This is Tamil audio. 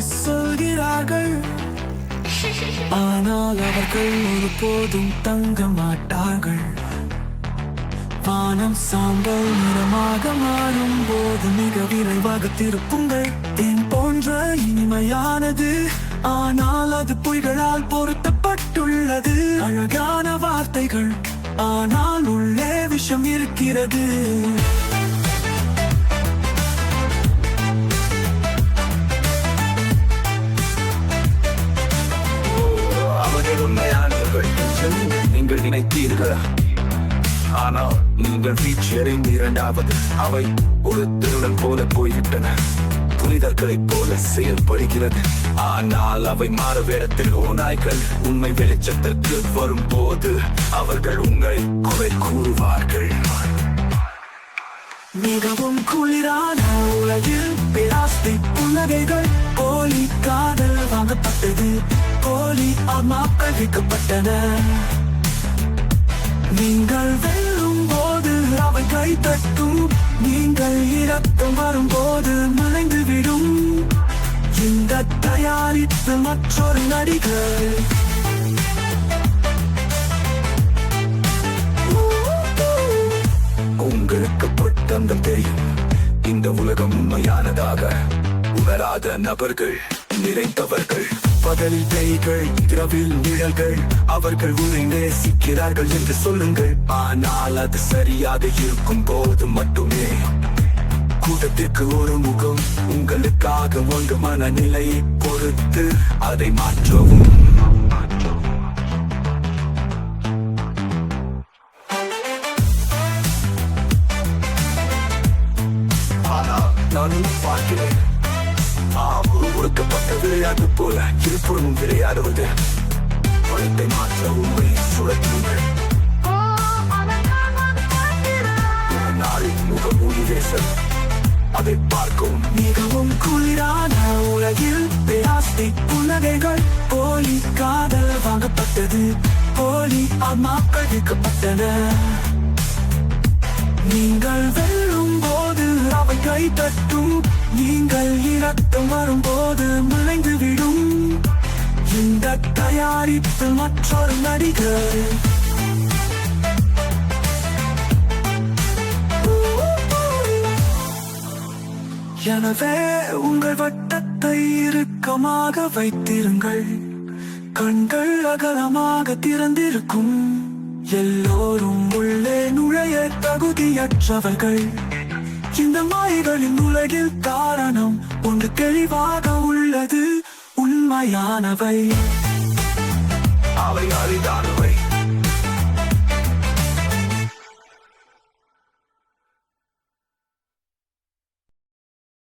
என்று சொல்கிறார்கள் ஆனால் அவர்கள் ஒருபோதும் தங்க மாட்டார்கள் வானம் சாம்பல் நிறமாக மாறும் போது மிக விரைவாக திருப்புங்கள். தேன் போன்ற இனிமையானது ஆனால் அது பொய்களால் பொருத்தப்பட்டுள்ளது. அழகான வார்த்தைகள் ஆனால் உள்ளே விஷம் இருக்கிறது. நீங்கள் நினைத்தீர்களா. ஆனால் நீங்கள் வீச்சரின் இரண்டாவது அவை ஒரு திருடன் போல போய்விட்டன. புனிதர்களைப் போல செயல்படுகிறது. ஆனால் அவை மாற வேடத்தில் ஓநாய்கள் உண்மை வெளிச்சத்திற்கு வரும் போது அவர்கள் உங்களை குறை கூறுவார்கள். மிகவும் குளிரான உலகில் பிளாஸ்டிக் புன்னகைகள் போலி காதல் வாங்கப்பட்டது. போலி ஆத்மாக்கள் விற்கப்பட்டன. நீங்கள் வெல்லும் போது அவை கை தட்டும். நீங்கள் இரத்தம் வரும்போது மறைந்து விடும். இந்த தயாரித்து மற்றொரு நடிகர். உங்களுக்கு பொட்டந்தம் தெரியும். இந்த உலகம் உண்மையானதாக. உணராத நபர்கள் நிறைந்தவர்கள் பகலில் பேய்கள் இரவில் நிழல்கள் அவர்கள் உன்னை நேசிக்கிறார்கள் என்று சொல்லுங்கள். ஆனால் அது சரியாக இருக்கும் போது மட்டுமே. கூட்டத்திற்கு ஒரு முகம் உங்களுக்காக ஒன்று மனநிலையை பொறுத்து அதை மாற்றவும். நானும் பார்க்கிறேன். ஒடுக்கப்பட்ட விளையாட்டு போல இருபுறமும் விளையாடுவது. பழத்தை மாற்ற உண்மை சுழற்றுங்கள் நாளின் முகமூடி அதை பார்க்கவும் மிகவும் குளிரான உலகில் பிளாஸ்டிக் புன்னகைகள். போலி காதல் வாங்கப்பட்டது. போலி ஆத்மாக்கள் விற்கப்பட்டன நீங்கள் தட்டும். நீங்கள் இரத்தம் வரும்போது மறைந்து விடும். இந்த தயாரிப்பு மற்றொரு நடிகர். எனவே உங்கள் வட்டத்தை இறுக்கமாக வைத்திருங்கள். கண்கள் அகலமாக திறந்திருக்கும். எல்லோரும் உள்ளே நுழைய தகுதியற்றவர்கள். இந்த மாயைகளின் உலகில் காரணம் ஒன்று தெளிவாக உள்ளது உண்மையானவை. அவை அரிதானவை